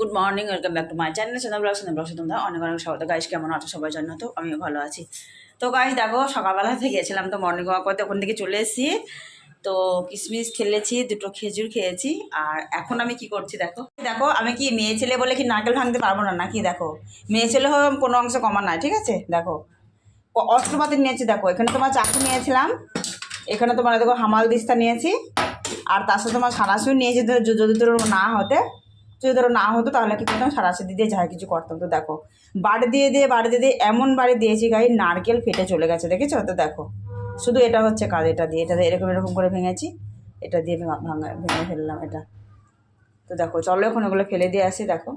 Good morning welcome back to my channel Sona blog Sona blog তোমরা অনেক অনেক স্বাগত। গাইস কেমন আছো সবাই জন্য তো? আমিও ভালো আছি। তো গাইস দেখো, সকালবেলা থেকে গেছিলাম তো মর্নিং ওয়াক করতে। ওখান থেকে চলে এসেছি। তো কিশমিশ খেলেছি, দুটো খেজুর খেয়েছি। আর এখন আমি কি করছি দেখো? দেখো, আমি কি মেয়ে ছেলে বলে কি নারকেল ভাঙতে পারব না নাকি? দেখো, মেয়ে ছেলে হোক কোনো অংশ কমা নাই, ঠিক আছে? দেখো অস্ত্রপাতি নিয়েছি, দেখো, এখানে তোমার চাকু নিয়েছিলাম। এখানে তোমার দেখো হামাল দিস্তা নিয়েছি। আর তার সাথে তোমার সারাসুই নিয়েছি যদি তোর না হতে। যদি ধরো না হতো তাহলে কি করতাম? সারাসি দিয়ে যা কিছু করতাম। তো দেখো, বাড়ি দিয়ে দিয়ে, বাড়ি দিয়ে দিয়ে এমন বাড়ি দিয়েছি গাই, নারকেল ফেটে চলে গেছে, দেখেছ? তো দেখো, শুধু এটা হচ্ছে কাজ, এটা দিয়ে, এটা এরকম এরকম করে ভেঙেছি, এটা দিয়ে ভাঙা, ভেঙে ফেললাম এটা। তো দেখো, চলো এখন ওগুলো ফেলে দিয়ে আসি, দেখো,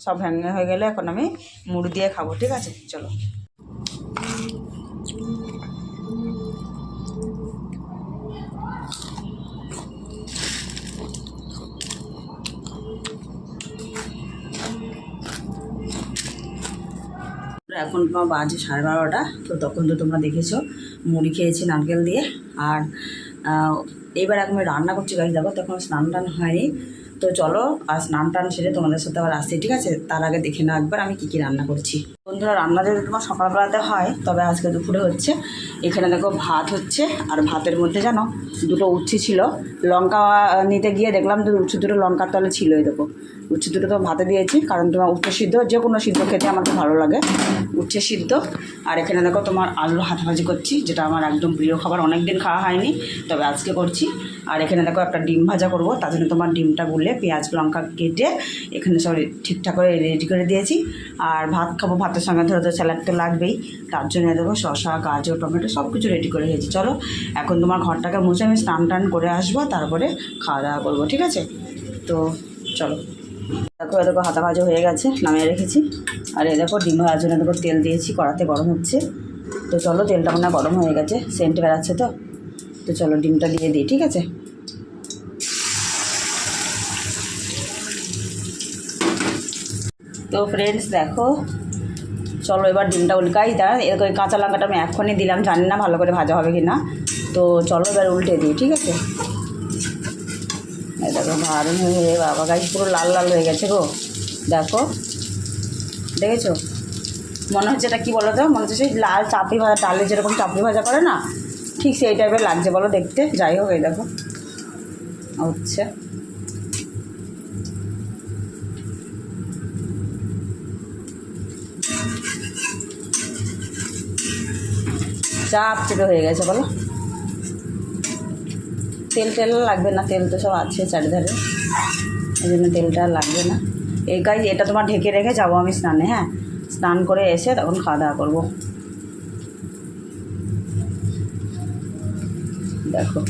সব ভেঙে হয়ে গেলে এখন আমি মুড়ি দিয়ে খাব, ঠিক আছে? চলো। এখন তোমার বাজে সাড়ে বারোটা, তো তখন তো তোমরা দেখেছ, মুড়ি খেয়েছি নারকেল দিয়ে। আর এবার এখন রান্না করছি গাছ দেখো তখন স্নান টান হয়নি। তো চলো, আর স্নান টান সেরে তোমাদের সাথে আবার আসছি, ঠিক আছে? তার আগে দেখে নাও একবার আমি কী কী রান্না করছি। বন্ধুরা, রান্না যদি তোমার সকালবেলাতে হয়, তবে আজকে দুপুরে হচ্ছে। এখানে দেখো ভাত হচ্ছে, আর ভাতের মধ্যে জানো, দুটো উচ্ছে ছিল। লঙ্কা নিতে গিয়ে দেখলাম যে উচ্ছে, দুটো লঙ্কার তলে ছিল এই দেখো। উচ্ছে দুটো তো ভাতে দিয়েছি, কারণ তোমার উচ্ছে সিদ্ধ, যে কোনো সিদ্ধ খেতে আমার ভালো লাগে। উচ্ছে সিদ্ধ, আর এখানে দেখো তোমার আলু হাত ভাজি করছি, যেটা আমার একদম প্রিয় খাবার অনেক দিন খাওয়া হয়নি, তবে আজকে করছি। আর এখানে দেখো একটা ডিম ভাজা করব, তার জন্য তোমার ডিমটা গুলে পেঁয়াজ লঙ্কা কেটে এখানে সব ঠিকঠাক করে রেডি করে দিয়েছি। আর ভাত খাব, ভাতের সঙ্গে ধরো তো স্যালাড তো লাগবেই, তার জন্য দেবো শসা, গাজর, টমেটো সব কিছু রেডি করে দিয়েছি। চলো, এখন তোমার ঘরটাকে মুছে আমি স্নান টান করে আসব, তারপরে খাওয়া দাওয়া করব, ঠিক আছে? তো চলো। দেখো, এ দেখো, হাতা ভাজা হয়ে গেছে, নামিয়ে রেখেছি। আর এই দেখো, ডিম ভাজার জন্য দেখো, তেল দিয়েছি, কড়াতে গরম হচ্ছে। তো চলো, তেলটা মনে গরম হয়ে গেছে, সেন্ট বেড়াচ্ছে তো। তো চলো, ডিমটা দিয়ে দিই, ঠিক আছে? তো ফ্রেন্ডস দেখো, চলো, এবার ডিমটা উল্কাই দাঁড়া এরকম কাঁচা লঙ্কাটা আমি এখনই দিলাম, জানি না ভালো করে ভাজা হবে কি না তো চলো, এবার উল্টে দিই, ঠিক আছে? দেখো দারুণ হয়ে বাবা গাছ পুরো লাল লাল হয়ে গেছে গো। দেখো, দেখেছ? মনে হচ্ছে এটা কী বলো তো? মনে হচ্ছে সেই লাল চাপড়ি ভাজা, ডালে যেরকম চাপড়ি ভাজা করে না, ঠিক সেই টাইপের লাগছে বলো দেখতে। যাই হোক, এই দেখো। হচ্ছে। চাপ চেপে হয়ে গেছে বলো। তেল টেল লাগবে না, তেল তো সব আছে চারিধারে। এই জন্য তেলটা লাগবে না। এই কাজ এটা তোমার ঢেকে রেখে যাব আমি স্নানে হ্যাঁ? স্নান করে এসে তখন খাওয়া দাওয়া করব। দেখো।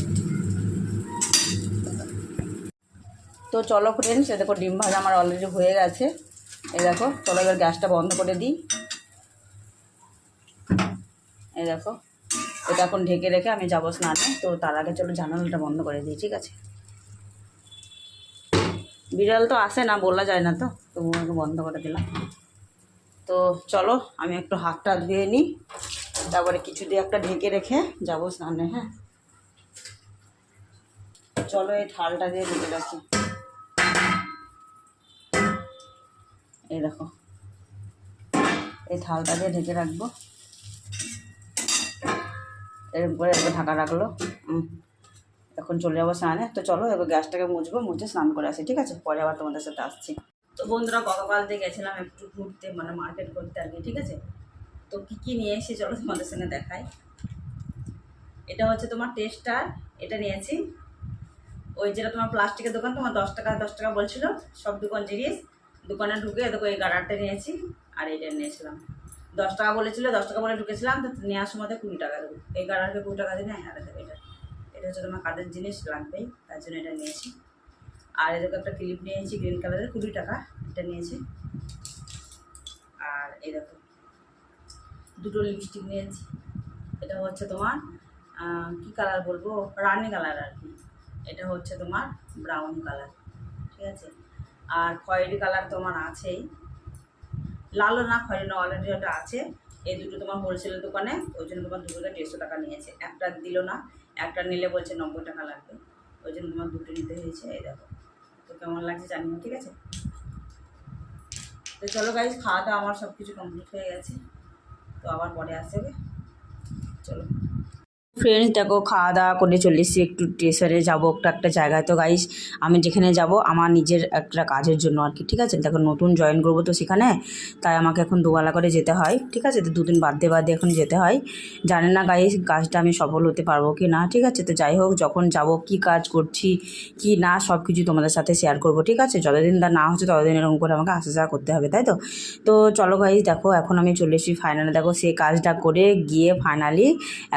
তো চলো ফ্রেন্ডস এ দেখো ডিম ভাজা আমার অলরেডি হয়ে গেছে। এই দেখো, চলো এবার গ্যাসটা বন্ধ করে দিই। এই দেখো। এটা এখন ঢেকে রেখে আমি যাব স্নানে। তো তার আগে চলো জানালাটা বন্ধ করে দিই, ঠিক আছে? বিড়াল তো আসে না, বলা যায় না তো। তবু বন্ধ করে দিলাম। তো চলো, আমি একটু হাতটা ধুয়ে নিই তারপরে কিছু দিয়ে একটা ঢেকে রেখে যাব স্নানে হ্যাঁ? চলো, এই থালটা দিয়ে ঢেকে রাখি। এই দেখো। এই থালটা দিয়ে ঢেকে রাখব। এরকম করে ঢাকা রাখল। এখন চলে যাব স্নানে। তো চলো, এবার গ্যাসটাকে মুছবো, মুছে স্নান করে আসি, ঠিক আছে? পরে আবার তোমাদের সাথে আসছি। তো বন্ধুরা গতকাল দিয়ে গেছিলাম একটু ঘুরতে মানে মার্কেট করতে আর কি, ঠিক আছে? তো কী কী নিয়ে এসে চলো তোমাদের সঙ্গে দেখাই। এটা হচ্ছে তোমার টেস্টার এটা নিয়েছি। ওই যেটা তোমার প্লাস্টিকের দোকান, তোমার দশ টাকা দশ টাকা বলছিল, সব দোকান জিনিস। দোকানে ঢুকে, দেখো এই গাড়ারটা নিয়েছি, আর এইটা নিয়েছিলাম দশ টাকা বলেছিল, দশ টাকা বলে ঢুকেছিলাম, তো নেওয়ার সময় কুড়ি টাকা দেবো। এই গাড়ারকে কুড়ি টাকা দিলে আর দেবে এটা এটা হচ্ছে তোমার কাঠের জিনিস, লাগবেই, তার জন্য এটা নিয়েছি। আর এদিকে একটা ক্লিপ নিয়েছি গ্রিন কালারের কুড়ি টাকা, এটা নিয়েছি। আর এরকম দুটো লিপস্টিক নিয়েছি। এটা হচ্ছে তোমার কি কালার বলব? রানি কালার আর কি। এটা হচ্ছে তোমার ব্রাউন কালার ঠিক আছে? আর খয়েরি কালার তোমার আছেই। লালও না, খয়েরি না অলরেডি ওটা আছে। এই দুটো তোমার হোলসেলের দোকানে, ওই জন্য তোমার দুটোতে দেড়শো টাকা নিয়েছে। একটা দিল না, একটা নিলে বলছে নব্বই টাকা লাগবে। ওই জন্য তোমার দুটো নিতে হয়েছে, এই দেখো। তো কেমন লাগছে জানি না, ঠিক আছে? তো চলো গাইজ খাওয়া দাওয়া আমার সব কিছু কমপ্লিট হয়ে গেছে। তো আবার পরে আসবে। চলো। ফ্রেন্ডস দেখো, খাওয়া দাওয়া করে চলে এসেছি একটু স্টেশনে যাব, একটা একটা জায়গায়। তো গাইস আমি যেখানে যাব, আমার নিজের একটা কাজের জন্য আর কি, ঠিক আছে? দেখো, নতুন জয়েন করব তো সেখানে, তাই আমাকে এখন দুবেলা করে যেতে হয়, ঠিক আছে? তো দুদিন বাদ বাদ এখন যেতে হয়। জানে না গাইস কাজটা আমি সফল হতে পারব কি না, ঠিক আছে? তো যাই হোক, যখন যাব, কি কাজ করছি, কি না সব কিছু তোমাদের সাথে শেয়ার করব, ঠিক আছে? যতদিন তা না হচ্ছে, ততদিন এরকম করে আমাকে আসা যাওয়া করতে হবে, তাই তো? তো চলো গাইস দেখো, এখন আমি চলে এসেছি ফাইনালে দেখো, সেই কাজটা করে গিয়ে ফাইনালি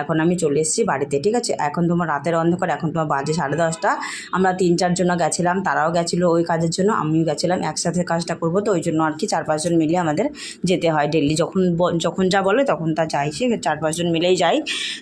এখন আমি চলে এসেছি। বাড়িতে, ঠিক আছে? এখন তোমার রাতের অন্ধকার, এখন তোমার বাজে সাড়ে দশটা। আমরা তিন চারজন গেছিলাম, তারাও গেছিল ওই কাজের জন্য, আমিও গেছিলাম, একসাথে কাজটা করব, তো ওই জন্য আর কি চার পাঁচজন মিলে আমাদের যেতে হয় ডেলি যখন যখন যা বলে তখন তা যাই সে চার পাঁচজন মিলেই যাই।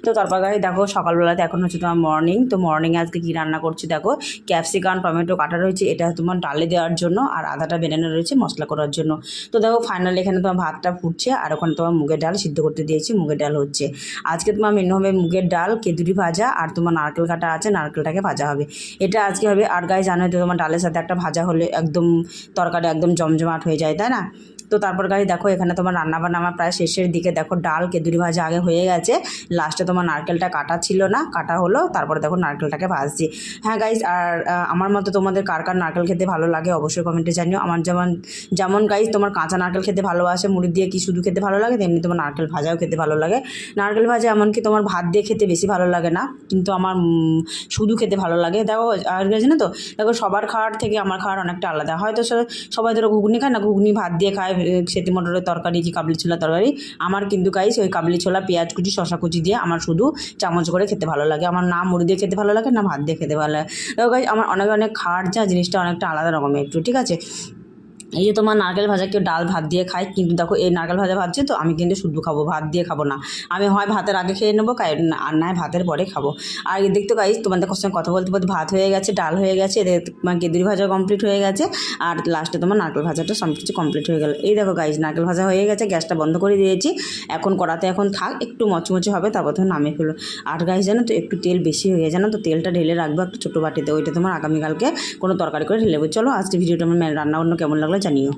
তো তারপর গাড়ি, দেখো, সকালবেলাতে এখন হচ্ছে তোমার মর্নিং তো মর্নিংয়ে আজকে কী রান্না করছি দেখো? ক্যাপসিকাম টমেটো কাটা রয়েছে, এটা তোমার ডালে দেওয়ার জন্য, আর আদাটা বেনানো রয়েছে, মশলা করার জন্য। তো দেখো ফাইনালি এখানে তোমার ভাতটা ফুটছে, আর ওখানে তোমার মুগের ডাল সিদ্ধ করতে দিয়েছি, মুগের ডাল হচ্ছে। আজকে তোমার মেনু হবে মুগের ডাল কেঁদুরি ভাজা আর তোমার নারকেল কাটা আছে, নারকেলটাকে ভাজা হবে। এটা আজকে হবে। আর গায়ে জানো তোমার ডালের সাথে একটা ভাজা হলে একদম তরকারি একদম জমজমাট হয়ে যায়, তাই না? তো তারপর গাড়ি দেখো, এখানে তোমার রান্না বান্না আমার প্রায় শেষের দিকে। দেখো ডাল, কেঁদুরি ভাজা আগে হয়ে গেছে। লাস্টে তোমার নারকেলটা কাটা ছিল না, কাটা হলো, তারপরে দেখো নারকেলটাকে ভাজছি। হ্যাঁ গাইজ আর আমার মতো তোমাদের কার কার নারকেল খেতে ভালো লাগে অবশ্যই কমেন্টে জানিও। আমার যেমন যেমন গাইজ তোমার কাঁচা নারকেল খেতে ভালোবাসে, মুড়ি দিয়ে কি শুধু খেতে ভালো লাগে, তেমনি তোমার নারকেল ভাজাও খেতে ভালো লাগে। নারকেল ভাজা এমনকি তোমার ভাত দিয়ে খেতে বেশি ভালো লাগে না, কিন্তু আমার শুধু খেতে ভালো লাগে। দেখো, আর গেছে না তো, দেখো সবার খাওয়ার থেকে আমার খাওয়ার অনেকটা আলাদা। হয়তো সবাই ধরো ঘুগনি খায় না, ঘুগনি ভাত দিয়ে খায় সেটি মটরের তরকারি যে কাবলি ছোলা তরকারি? আমার কিন্তু গাইস ওই কাবলি ছোলা, পেঁয়াজ কুচি শশা কুচি দিয়ে আমার শুধু চামচ করে খেতে ভালো লাগে। আমার না মুড়ি দিয়ে খেতে ভালো লাগে, না ভাত দিয়ে খেতে ভালো লাগে। গাইস আমার অনেক অনেক খাওয়ার যা জিনিসটা অনেকটা আলাদা রকমের একটু, ঠিক আছে? এই যে তোমার নারকেল ভাজা কেউ ডাল ভাত দিয়ে খায়, কিন্তু দেখো এই নারকেল ভাজা ভাজছে তো আমি কিন্তু শুধু খাব, ভাত দিয়ে খাব না। আমি হয় ভাতের আগে খেয়ে নেব আর নয় ভাতের পরে খাব। আর দেখতে গাইস তোমাদের সঙ্গে কথা বলতে বলতে ভাত হয়ে গেছে, ডাল হয়ে গেছে, এদের তোমার কেঁদুরি ভাজা কমপ্লিট হয়ে গেছে, আর লাস্টে তোমার নারকেল ভাজাটা সব কিছু কমপ্লিট হয়ে গেল। এই দেখো গাইস নারকেল ভাজা হয়ে গেছে, গ্যাসটা বন্ধ করে দিয়েছি। এখন কড়াতে এখন থাক, একটু মচমচে হবে, তারপর তুমি নামিয়ে ফেলো। আর গাইস জানো তো একটু তেল বেশি হয়ে জানো তো তেলটা ঢেলে রাখব একটা ছোটো বাটিতে, ওইটা তোমার আগামীকালকে কোনো তরকারি করে ঢেলে। চলো আজকে ভিডিওটা আমার রান্না বান্না কেমন লাগল জানিও